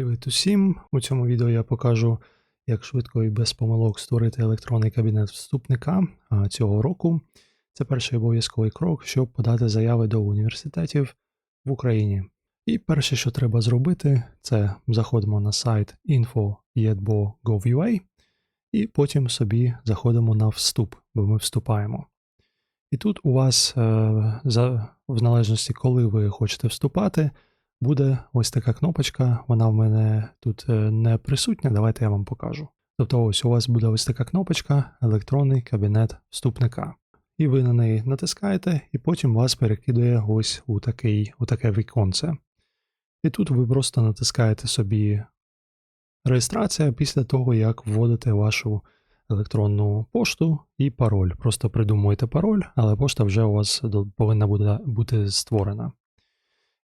Привіт усім! У цьому відео я покажу, як швидко і без помилок створити електронний кабінет вступника цього року. Це перший обов'язковий крок, щоб подати заяви до університетів в Україні. І перше, що треба зробити, це заходимо на сайт info.edbo.gov.ua і потім собі заходимо на вступ, бо ми вступаємо. І тут у вас, е, в належності, коли ви хочете вступати, буде ось така кнопочка. Вона в мене тут е, не присутня. Давайте я вам покажу. Тобто, ось у вас буде ось така кнопочка Електронний кабінет вступника. І ви на неї натискаєте, і потім вас перекидує ось у, такий, у таке віконце. І тут ви просто натискаєте собі реєстрація після того, як вводите вашу електронну пошту і пароль. Просто придумуєте пароль, але пошта вже у вас повинна бути створена.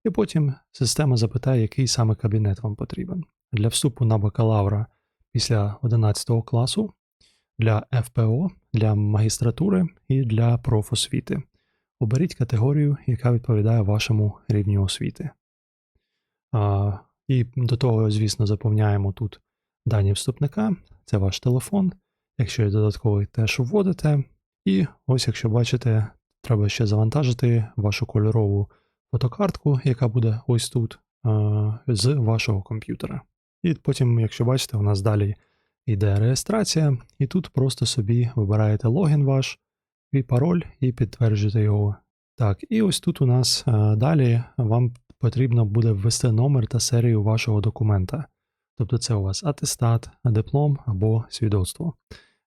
І потім система запитає, який саме кабінет вам потрібен. Для вступу на бакалавра після 11 класу, для ФПО, для магістратури і для профосвіти. Оберіть категорію, яка відповідає вашому рівню освіти. А, і до того, звісно, заповняємо тут дані вступника, це ваш телефон. Якщо є додатковий, теж вводите. І ось, якщо бачите, треба ще завантажити вашу кольорову фотокартку, яка буде ось тут, е, з вашого комп'ютера. І потім, якщо бачите, у нас далі йде реєстрація, і тут просто собі вибираєте логін ваш і пароль, і підтверджуєте його. Так, і ось тут у нас е, далі вам потрібно буде ввести номер та серію вашого документа. Тобто це у вас атестат, диплом або свідоцтво.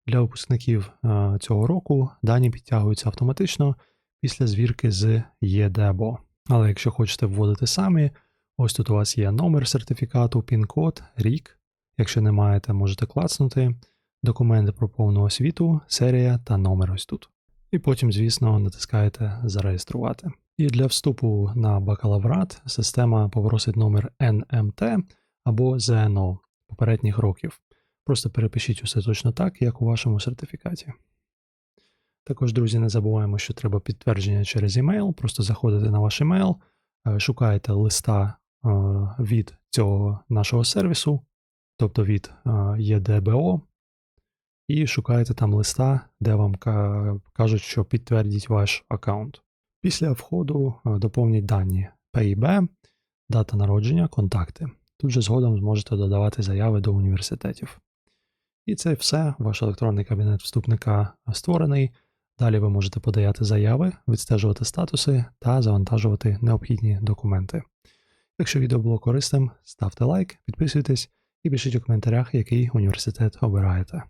Для випускників е, цього року дані підтягуються автоматично після звірки з ЄДЕБО. Але якщо хочете вводити самі, ось тут у вас є номер сертифікату, пін-код, рік. Якщо не маєте, можете клацнути, документи про повну освіту, серія та номер ось тут. І потім, звісно, натискаєте Зареєструвати. І для вступу на бакалаврат система попросить номер NMT або ЗНО попередніх років. Просто перепишіть усе точно так, як у вашому сертифікаті. Також, друзі, не забуваємо, що треба підтвердження через емейл. Просто заходите на ваш емейл, е, шукаєте листа е, від цього нашого сервісу, тобто від е, ЄДБО, і шукаєте там листа, де вам кажуть, що підтвердіть ваш аккаунт. Після входу доповніть дані ПІБ, дата народження, контакти. Тут же згодом зможете додавати заяви до університетів. І це все. Ваш електронний кабінет вступника створений. Далі ви можете подаяти заяви, відстежувати статуси та завантажувати необхідні документи. Якщо відео було корисним, ставте лайк, підписуйтесь і пишіть у коментарях, який університет обираєте.